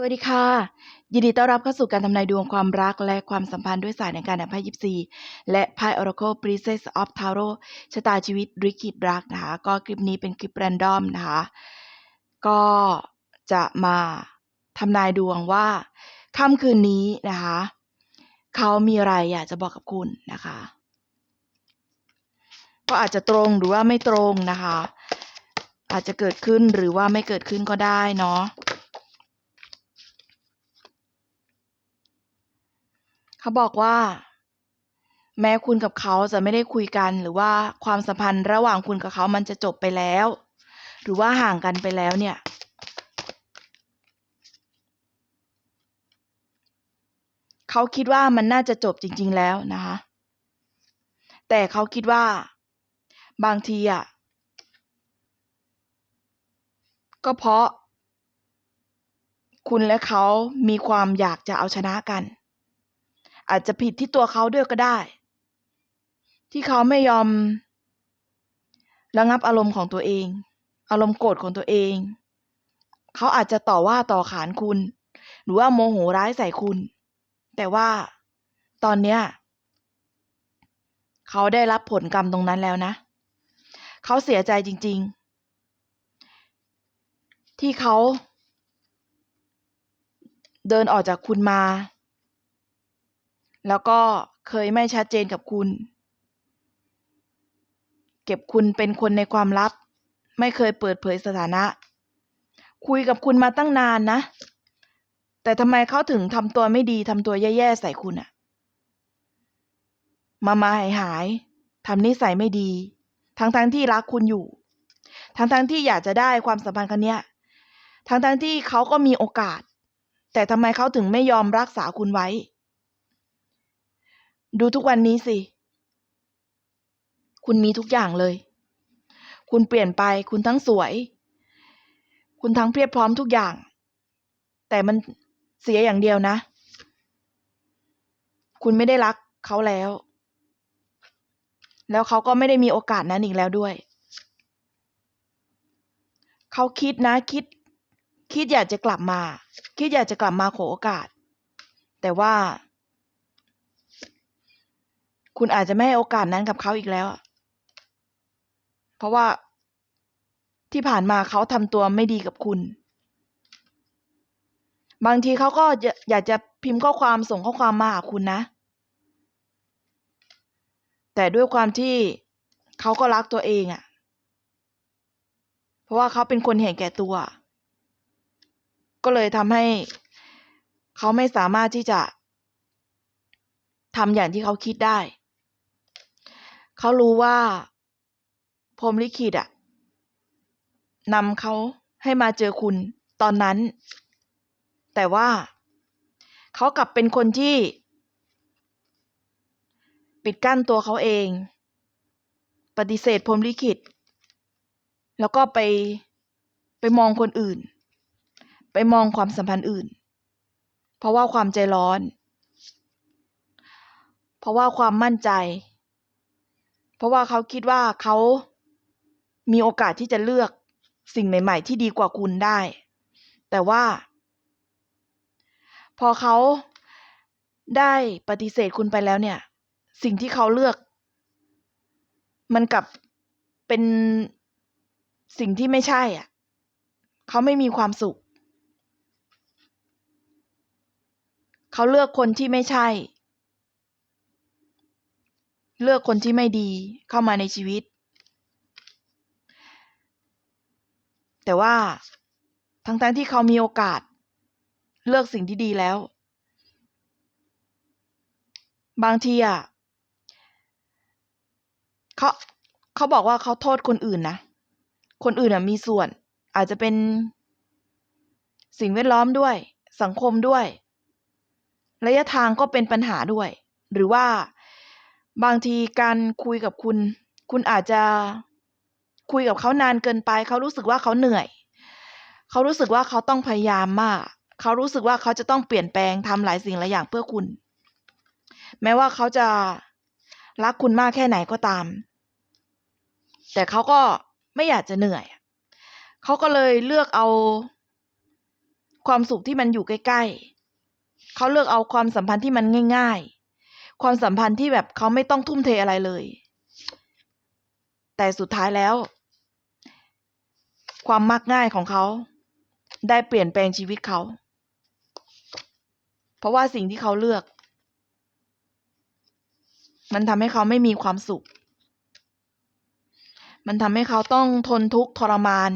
สวัสดีค่ะ ยินดีต้อนรับเข้าสู่การทำนายดวงความรักและความสัมพันธ์ด้วยสายในการอ่านไพ่ยิปซีและไพ่ Oracle Princess of Tarot ชะตาชีวิตริกิตรักนะคะก็คลิปนี้เป็นคลิปแรนดอมนะคะก็จะมาทำนายดวงว่าค่ำคืนนี้นะคะเขามีอะไรอยากจะบอกกับคุณนะคะ ก็อาจจะตรงหรือว่าไม่ตรงนะคะ อาจจะเกิดขึ้นหรือว่าไม่เกิดขึ้นก็ได้เนาะ เขาบอกว่า แม้คุณกับเขาจะไม่ได้คุยกัน หรือว่าความสัมพันธ์ระหว่างคุณกับเขามันจะจบไปแล้ว หรือว่าห่างกันไปแล้วเนี่ย เขาคิดว่ามันน่าจะจบจริง ๆ แล้วนะคะ แต่เขาคิดว่า บางทีอะก็เพราะคุณและเขามีความอยากจะเอาชนะกัน อาจจะผิดที่ตัวเขาด้วยก็ได้ ที่เขาไม่ยอมระงับอารมณ์ของตัวเอง อารมณ์โกรธของตัวเอง เขาอาจจะต่อว่าต่อขานคุณ หรือว่าโมโหร้ายใส่คุณ แต่ว่าตอนเนี้ยเขาได้รับผลกรรมตรงนั้นแล้วนะ เขาเสียใจจริง ๆ ที่เขาเดินออกจากคุณมา แล้วก็เคยไม่ชัดเจนกับคุณ เก็บคุณเป็นคนในความลับ ไม่เคยเปิดเผยสถานะ คุยกับคุณมาตั้งนานนะ แต่ทำไมเขาถึงทำตัวไม่ดีทำตัวแย่ๆใส่คุณอะมามาหายหายๆทำนิสัยไม่ดี ทั้งๆทที่รักคุณอยู่ ทั้งๆทที่อยากจะได้ความสัมพันธ์ครั้งเนี้ยทั้งๆทที่เขาก็มีโอกาส แต่ทำไมเขาถึงไม่ยอมรักษาคุณไว้ ดูทุกวันนี้สิ คุณมีทุกอย่างเลย คุณเปลี่ยนไป คุณทั้งสวย คุณทั้งเพียบพร้อมทุกอย่าง แต่มันเสียอย่างเดียวนะ คุณไม่ได้รักเขาแล้ว แล้วเขาก็ไม่ได้มีโอกาสนั้นอีกแล้วด้วย เขาคิดนะ คิด คิดอยากจะกลับมา คิดอยากจะกลับมาขอโอกาส แต่ว่า คุณอาจจะไม่ให้โอกาสนั้นกับเขาอีกแล้ว เพราะว่าที่ผ่านมาเขาทำตัวไม่ดีกับคุณ บางทีเขาก็อยากจะพิมพ์ข้อความส่งข้อความมาหาคุณนะ แต่ด้วยความที่เขาก็รักตัวเองอะ่ะ เพราะว่าเขาเป็นคนเห็นแก่ตัว ก็เลยทำให้เขาไม่สามารถที่จะทำอย่างที่เขาคิดได้ เขารู้ว่าพรมลิขิตอะนำเขาให้มาเจอคุณตอนนั้น แต่ว่าเขากลับเป็นคนที่ ปิดกั้นตัวเขาเอง ปฏิเสธพรมลิขิต แล้วก็ไปไปมองคนอื่น ไปมองความสัมพันธ์อื่น เพราะว่าความใจร้อน เพราะว่าความมั่นใจ เพราะว่าเขาคิดว่าเขามีโอกาสที่จะเลือกสิ่งใหม่ ๆ ที่ดีกว่าคุณได้ แต่ว่า พอเขาได้ปฏิเสธคุณไปแล้วเนี่ย สิ่งที่เขาเลือก มันกลับเป็นสิ่งที่ไม่ใช่อะ เขาไม่มีความสุข เขาเลือกคนที่ไม่ใช่ เลือกคนที่ไม่ดีเข้ามาในชีวิต แต่ว่าทั้งๆทที่เขามีโอกาส เลือกสิ่งที่ดีแล้ว บางทีอะเขาเขาบอกว่าเขาโทษคนอื่นนะ คนอื่นอะมีส่วน อาจจะเป็นสิ่งแวดล้อมด้วย สังคมด้วย ระยะทางก็เป็นปัญหาด้วย หรือว่า บางทีการคุยกับคุณ คุณอาจจะคุยกับเขานานเกินไป เขารู้สึกว่าเขาเหนื่อย เขารู้สึกว่าเขาต้องพยายามมาก เขารู้สึกว่าเขาจะต้องเปลี่ยนแปลงทำหลายสิ่งหลายอย่างเพื่อคุณ แม้ว่าเขาจะรักคุณมากแค่ไหนก็ตาม แต่เขาก็ไม่อยากจะเหนื่อย เขาก็เลยเลือกเอาความสุขที่มันอยู่ใกล้ๆ เขาเลือกเอาความสัมพันธ์ที่มันง่าย ๆ ความสัมพันธ์ที่แบบเขาไม่ต้องทุ่มเทอะไรเลย แต่สุดท้ายแล้ว ความมักง่ายของเขา ได้เปลี่ยนแปลงชีวิตเขา เพราะว่าสิ่งที่เขาเลือก มันทำให้เขาไม่มีความสุข มันทำให้เขาต้องทนทุกข์ทรมาน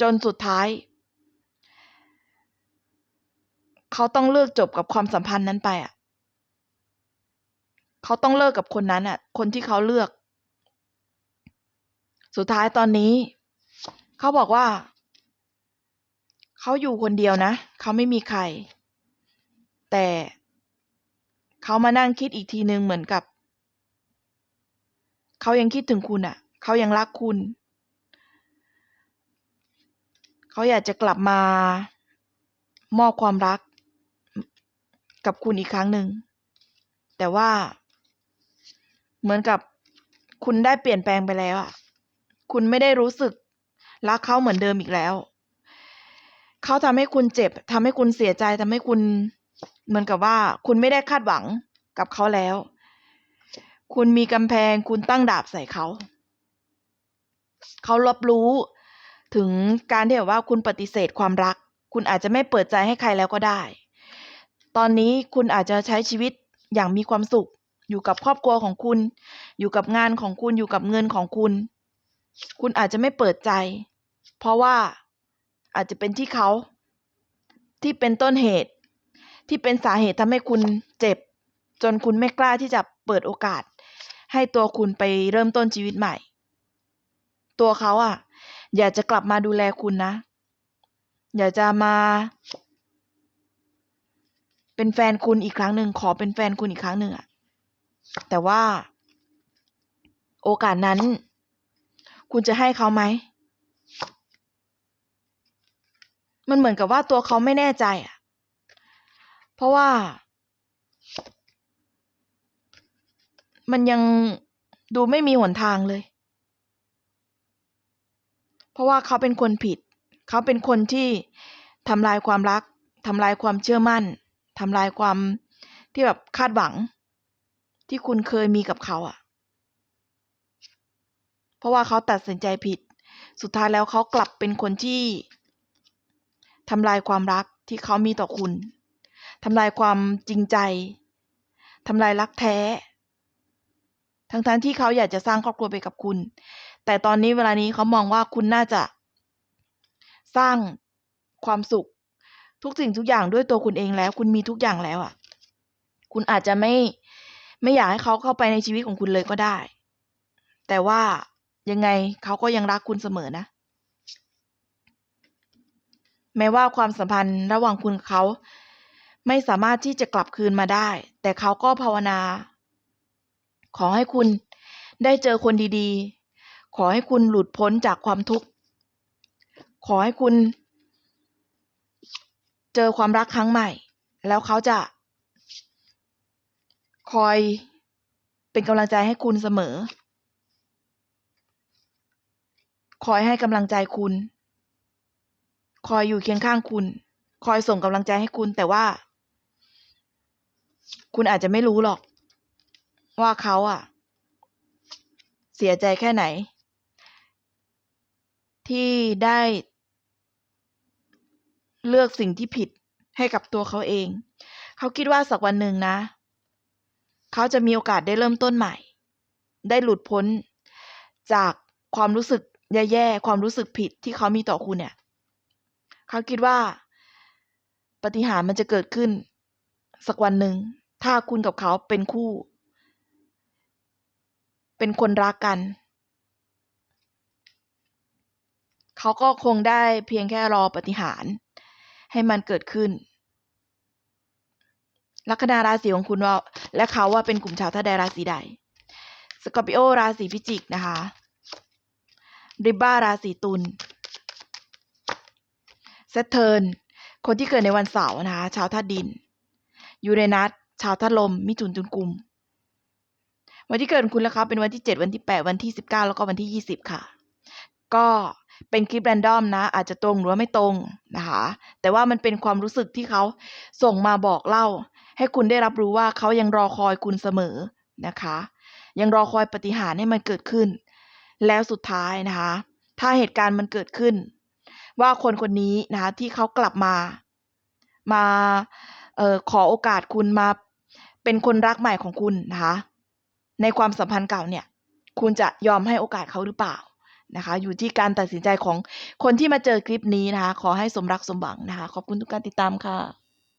จนสุดท้ายเขาต้องเลิกจบกับความสัมพันธ์นั้นไปอะ เขาต้องเลิกกับคนนั้นอะ คนที่เขาเลือก สุดท้ายตอนนี้ เขาบอกว่า เขาอยู่คนเดียวนะ เขาไม่มีใคร แต่เขามานั่งคิดอีกทีนึงเหมือนกับ เขายังคิดถึงคุณอะ เขายังรักคุณ เขาอยากจะกลับมามอบความรักกับคุณอีกครั้งหนึ่ง แต่ว่า เหมือนกับคุณได้เปลี่ยนแปลงไปแล้วอะ คุณไม่ได้รู้สึกรักเขาเหมือนเดิมอีกแล้ว เขาทำให้คุณเจ็บทำให้คุณเสียใจทำให้คุณเหมือนกับว่า คุณไม่ได้คาดหวังกับเขาแล้ว คุณมีกำแพง คุณตั้งดาบใส่เขา เขารับรู้ถึงการที่แบบว่าคุณปฏิเสธความรัก คุณอาจจะไม่เปิดใจให้ใครแล้วก็ได้ ตอนนี้คุณอาจจะใช้ชีวิตอย่างมีความสุข อยู่กับครอบครัวของคุณ อยู่กับงานของคุณอยู่กับเงินของคุณ คุณอาจจะไม่เปิดใจ เพราะว่าอาจจะเป็นที่เขา ที่เป็นต้นเหตุ ที่เป็นสาเหตุทำให้คุณเจ็บ จนคุณไม่กล้าที่จะเปิดโอกาส ให้ตัวคุณไปเริ่มต้นชีวิตใหม่ ตัวเขาอะ อยากจะกลับมาดูแลคุณนะ อยากจะมาเป็นแฟนคุณอีกครั้งหนึ่งขอเป็นแฟนคุณอีกครั้งหนึ่งอะ แต่ว่า โอกาสนั้น คุณจะให้เขาไหม มันเหมือนกับว่าตัวเขาไม่แน่ใจอะ เพราะว่า มันยังดูไม่มีหนทางเลย เพราะว่าเขาเป็นคนผิด เขาเป็นคนที่ทำลายความรักทำลายความเชื่อมั่นทำลายความที่แบบคาดหวัง ที่คุณเคยมีกับเขาอะเพราะว่าเขาตัดสินใจผิด สุดท้ายแล้วเขากลับเป็นคนที่ทำลายความรักที่เขามีต่อคุณทำลายความจริงใจทำลายรักแท้ ทั้งๆทที่เขาอยากจะสร้างครอบครัวไปกับคุณ แต่ตอนนี้เวลานี้เขามองว่าคุณน่าจะสร้างความสุข ทุกสิ่งทุกอย่างด้วยตัวคุณเองแล้ว คุณมีทุกอย่างแล้วอะ คุณอาจจะไม่ ไม่อยากให้เขาเข้าไปในชีวิตของคุณเลยก็ได้ แต่ว่ายังไงเขาก็ยังรักคุณเสมอนะ แม้ว่าความสัมพันธ์ระหว่างคุณเขา ไม่สามารถที่จะกลับคืนมาได้ แต่เขาก็ภาวนา ขอให้คุณได้เจอคนดีๆ ขอให้คุณหลุดพ้นจากความทุกข์ ขอให้คุณ เจอความรักครั้งใหม่ แล้วเขาจะ คอยเป็นกำลังใจให้คุณเสมอ คอยให้กำลังใจคุณ คอยอยู่เคียงข้างคุณ คอยส่งกำลังใจให้คุณแต่ว่า คุณอาจจะไม่รู้หรอก ว่าเขาอะเสียใจแค่ไหน ที่ได้เลือกสิ่งที่ผิดให้กับตัวเขาเอง เขาคิดว่าสักวันหนึ่งนะ เขาจะมีโอกาสได้เริ่มต้นใหม่ ได้หลุดพ้นจากความรู้สึกแย่ๆ ความรู้สึกผิดที่เขามีต่อคุณเนี่ย เขาคิดว่าปฏิหารมันจะเกิดขึ้น สักวันหนึ่ง ถ้าคุณกับเขาเป็นคู่ เป็นคนรักกัน เขาก็คงได้เพียงแค่รอปฏิหารให้มันเกิดขึ้น ลัคนาราศีของคุณว่าและเขาว่าเป็นกลุ่มชาวธาใดราศีใดสกอร์ปิโอราศีพิจิกนะคะริบบ้าราศีตุลเซตเทิร์นคนที่เกิดในวันเสาร์นะคะชาวธาตุดิน ยูเรนัสชาวธาตุลม มิถุนตุลกุม วันที่เกิดของคุณแล้วครับเป็นวันที่เจ็ดวันที่แปดวันที่สิบเก้าแล้วก็วันที่ยี่สิบค่ะ ก็ เป็นคลิปแรนดอมนะ อาจจะตรงหรือว่าไม่ตรงนะคะ แต่ว่ามันเป็นความรู้สึกที่เขาส่งมาบอกเล่า ให้คุณได้รับรู้ว่าเขายังรอคอยคุณเสมอนะคะ ยังรอคอยปฏิหารให้มันเกิดขึ้น แล้วสุดท้ายนะคะ ถ้าเหตุการณ์มันเกิดขึ้น ว่าคนคนนี้นะคะที่เขากลับมา มาออขอโอกาสคุณมาเป็นคนรักใหม่ของคุณนะคะ ในความสัมพันธ์เก่าเนี่ย คุณจะยอมให้โอกาสเขาหรือเปล่า นะคะ อยู่ที่การตัดสินใจของคนที่มาเจอคลิปนี้นะคะ ขอให้สมรักสมหวังนะคะ ขอบคุณทุกการติดตามค่ะ